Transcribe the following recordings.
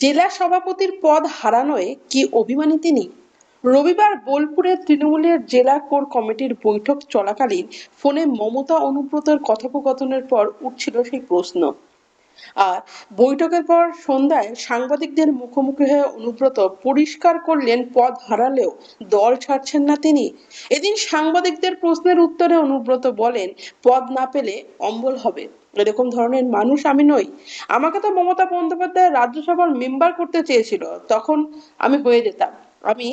জেলা সভাপতির পদ হারানোয় কি অভিমানী তিনি? রবিবার বোলপুরের তৃণমূলের জেলা কোর কমিটির বৈঠক চলাকালীন ফোনে মমতা অনুব্রতর কথোপকথনের পর উঠছিল সেই প্রশ্ন। আর বৈঠকের পর সন্ধ্যায় সাংবাদিকদের মুখোমুখি হয়ে অনুব্রত পরিষ্কার করলেন, পদ হারালেও দল ছাড়ছেন না তিনি। এদিন সাংবাদিকদের প্রশ্নের উত্তরে অনুব্রত বলেন, পদ না পেলে অম্বল হবে। এরকম ধরনের মানুষ আমি নই। আমাকে তো মমতা বন্দ্যোপাধ্যায় রাজ্যসভার মেম্বার করতে চেয়েছিল, তখন আমি হয়ে যেতাম। আমি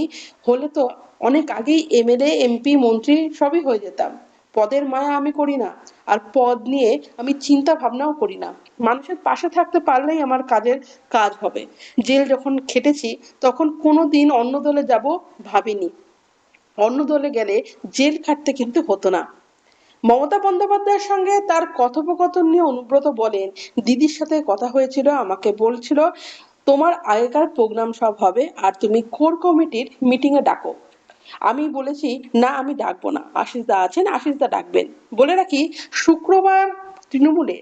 হলে তো অনেক আগেই এমএলএ এমপি মন্ত্রী সবই হয়ে যেতাম। পদের মায়া আমি করি না, আর পদ নিয়ে আমি চিন্তা ভাবনাও করি না। মানুষের পাশে থাকতে পারলেই আমার কাজের কাজ হবে। জেল যখন খেটেছি, তখন কোনো দিন অন্য দলে যাব ভাবিনি। অন্য দলে গেলে জেল খাটতে কিন্তু হতো না। মমতা বন্দ্যোপাধ্যায়ের সঙ্গে তার কথোপকথন নিয়ে অনুব্রত বলেন, দিদির সাথে কথা হয়েছিল, আমাকে বলছিল, তোমার আগেকার প্রোগ্রাম সব হবে, আর তুমি কোর কমিটির মিটিংয়ে ডাকো। আমি বলেছি, না, আমি ডাকবো না। আশিস দা আছেন আশিস দা ডাকবেন। বলে রাখি, শুক্রবার তৃণমূলে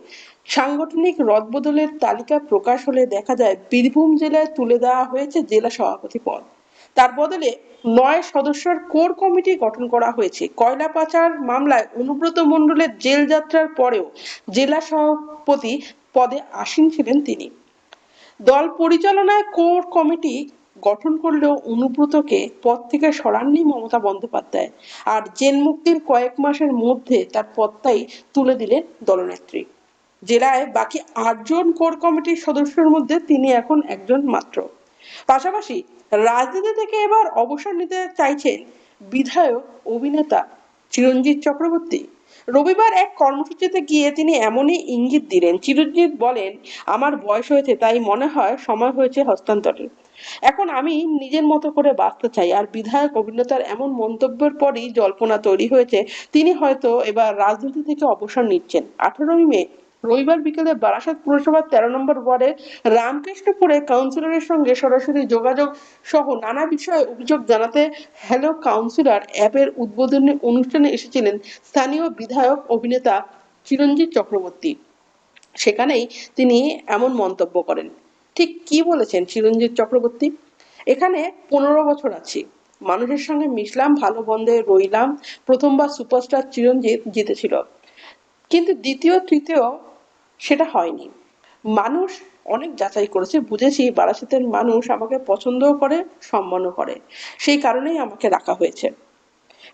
সাংগঠনিক রদবদলের তালিকা প্রকাশ হলে দেখা যায়, বীরভূম জেলায় তুলে দেওয়া হয়েছে জেলা সভাপতি পদ। তার বদলে নয় সদস্যের কোর কমিটি গঠন করা হয়েছে। কয়লা পাচার মামলায় অনুব্রত মণ্ডলের জেল যাত্রার পরেও জেলা সভাপতি পদে আসীন ছিলেন তিনি। দল পরিচালনায় কোর কমিটি গঠন করলেও অনুব্রতকে পদ থেকে সরাননি মমতা বন্দ্যোপাধ্যায়। আর জেল মুক্তির কয়েক মাসের মধ্যে তার পদটাই তুলে দিলেন দলনেত্রী। জেলায় বাকি আটজন কোর কমিটির সদস্যের মধ্যে তিনি এখন একজন মাত্র। পাশাপাশি রাজনীতি থেকে এবার অবসর নিতে চাইছেন বিধায়ক, অভিনেতা চিরঞ্জিত চক্রবর্তী। রবিবার এক কর্মসূচিতে গিয়ে তিনি এমনই ইঙ্গিত দিলেন, চিরঞ্জিত বলেন, আমার বয়স হয়েছে, তাই মনে হয় সময় হয়েছে হস্তান্তরের। এখন আমি নিজের মতো করে বাঁচতে চাই। আর বিধায়ক, অভিনেতার এমন মন্তব্যের পরই জল্পনা তৈরি হয়েছে, তিনি হয়তো এবার রাজনীতি থেকে অবসর নিচ্ছেন। আঠারোই মে রবিবার বিকেলে বারাসাত পুরসভার তেরো নম্বর ওয়ার্ডে রামকৃষ্ণপুরে কাউন্সিলরের সঙ্গে সরাসরি যোগাযোগ সহ নানা বিষয়ে অভিযোগ জানাতে হ্যালো কাউন্সিলর অ্যাপের উদ্বোধনী অনুষ্ঠানে এসেছিলেন স্থানীয় বিধায়ক অভিনেতা চিরঞ্জিত চক্রবর্তী। সেখানেই তিনি এমন মন্তব্য করেন। ঠিক কি বলেছেন চিরঞ্জিত চক্রবর্তী? এখানে পনেরো বছর আছি। মানুষের সঙ্গে মিশলাম, ভালো বন্ধে রইলাম। প্রথমবার সুপারস্টার চিরঞ্জিত জিতেছিল। কিন্তু দ্বিতীয়, তৃতীয় সেটা হয়নি। মানুষ অনেক যাচাই করেছে, বুঝেছি, বারাসাতের মানুষ আমাকে পছন্দও করে, সম্মানও করে। সেই কারণেই আমাকে রাখা হয়েছে।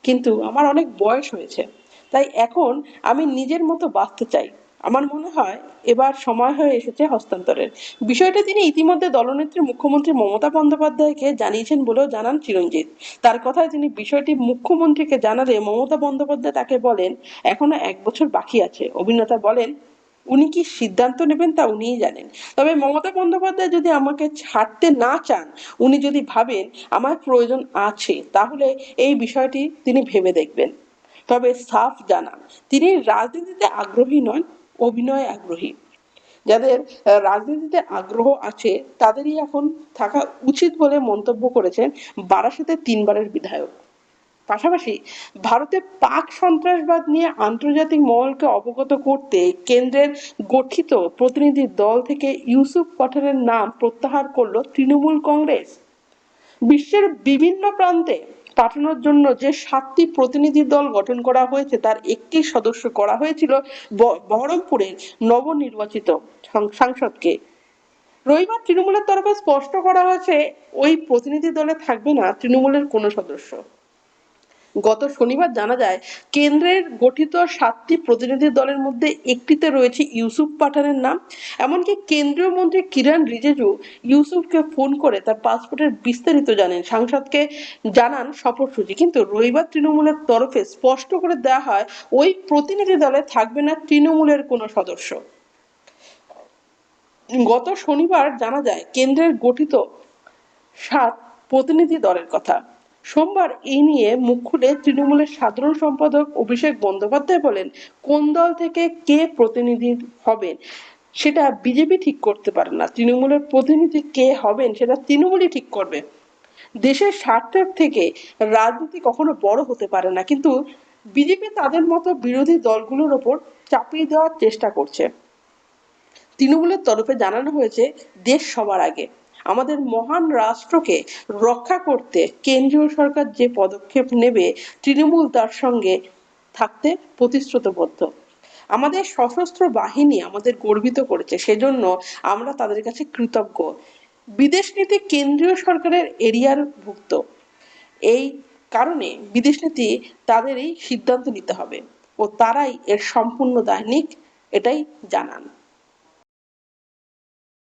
কিন্তু আমার অনেক বয়স হয়েছে, তাই এখন আমি নিজের মতো বাঁচতে চাই। আমার মনে হয় এবার সময় হয়ে এসেছে হস্তান্তরের। বিষয়টি তিনি ইতিমধ্যে দলনেত্রী মুখ্যমন্ত্রী মমতা বন্দ্যোপাধ্যায়কে জানিয়েছেন বলেও জানান চিরঞ্জিত। তার কথায় তিনি বিষয়টি মুখ্যমন্ত্রীকে জানালে মমতা বন্দ্যোপাধ্যায় তাকে বলেন, এখনও এক বছর বাকি আছে। অভিনেতা বলেন উনি কি সিদ্ধান্ত নেবেন তা উনিই জানেন। তবে মমতা বন্দ্যোপাধ্যায় যদি আমাকে ছাড়তে না চান, উনি যদি ভাবেন আমার প্রয়োজন আছে, তাহলে এই বিষয়টি তিনি ভেবে দেখবেন। তবে সাফ জানান, তিনি রাজনীতিতে আগ্রহী নন, অভিনয়ে আগ্রহী। যাদের রাজনীতিতে আগ্রহ আছে, তাদেরই এখন থাকা উচিত বলে মন্তব্য করেছেন বারাসাতের তিনবারের বিধায়ক। পাশাপাশি ভারতে পাক সন্ত্রাসবাদ নিয়ে আন্তর্জাতিক মহলকে অবগত করতে কেন্দ্রের গঠিত প্রতিনিধি দল থেকে ইউসুফ পঠানের নাম প্রত্যাহার করল তৃণমূল কংগ্রেস। বিশ্বের বিভিন্ন প্রান্তে পাঠানোর জন্য যে সাতটি প্রতিনিধি দল গঠন করা হয়েছে, তার একটি সদস্য করা হয়েছিল বহরমপুরের নবনির্বাচিত সাংসদকে। রবিবার তৃণমূলের তরফে স্পষ্ট করা হয়েছে, ওই প্রতিনিধি দলে থাকবে না তৃণমূলের কোনো সদস্য। গত শনিবার জানা যায়, কেন্দ্রের গঠিত সাতটি প্রতিনিধি দলের মধ্যে একটিতে রয়েছে ইউসুফ পাঠানের নাম। এমনকি কেন্দ্রীয় মন্ত্রী কিরণ রিজিজু ইউসুফকে ফোন করে তার পাসপোর্টের বিস্তারিত জানেন। সাংসদকে জানান সফরসূচি কিন্তু রবিবার তৃণমূলের তরফে স্পষ্ট করে দেওয়া হয়, ওই প্রতিনিধি দলে থাকবে না তৃণমূলের কোনো সদস্য। গত শনিবার জানা যায়, কেন্দ্রের গঠিত সাত প্রতিনিধি দলের কথা। সোমবার এই নিয়ে মুখ খুলে তৃণমূলের সাধারণ সম্পাদক অভিষেক বন্দ্যোপাধ্যায় বলেন, কোন দল থেকে কে প্রতিনিধি হবেন সেটা বিজেপি ঠিক করতে পারে না। তৃণমূলের প্রতিনিধি কে হবেন সেটা তৃণমূলই ঠিক করবে। দেশের স্বার্থের থেকে রাজনীতি কখনো বড় হতে পারে না, কিন্তু বিজেপি তাদের মতো বিরোধী দলগুলোর ওপর চাপিয়ে দেওয়ার চেষ্টা করছে। তৃণমূলের তরফে জানানো হয়েছে দেশ সবার আগে। আমাদের মহান রাষ্ট্রকে রক্ষা করতে কেন্দ্রীয় সরকার যে পদক্ষেপ নেবে, তৃণমূল তার সঙ্গে থাকতে প্রতিশ্রুতবদ্ধ। আমাদের সশস্ত্র বাহিনী আমাদের গর্বিত করেছে, সেজন্য আমরা তাদের কাছে কৃতজ্ঞ। বিদেশ নীতি কেন্দ্রীয় সরকারের এরিয়ার ভুক্ত। এই কারণে বিদেশ নীতি তাদেরই সিদ্ধান্ত নিতে হবে ও তারাই এর সম্পূর্ণ দায় নিক এটাই জানান।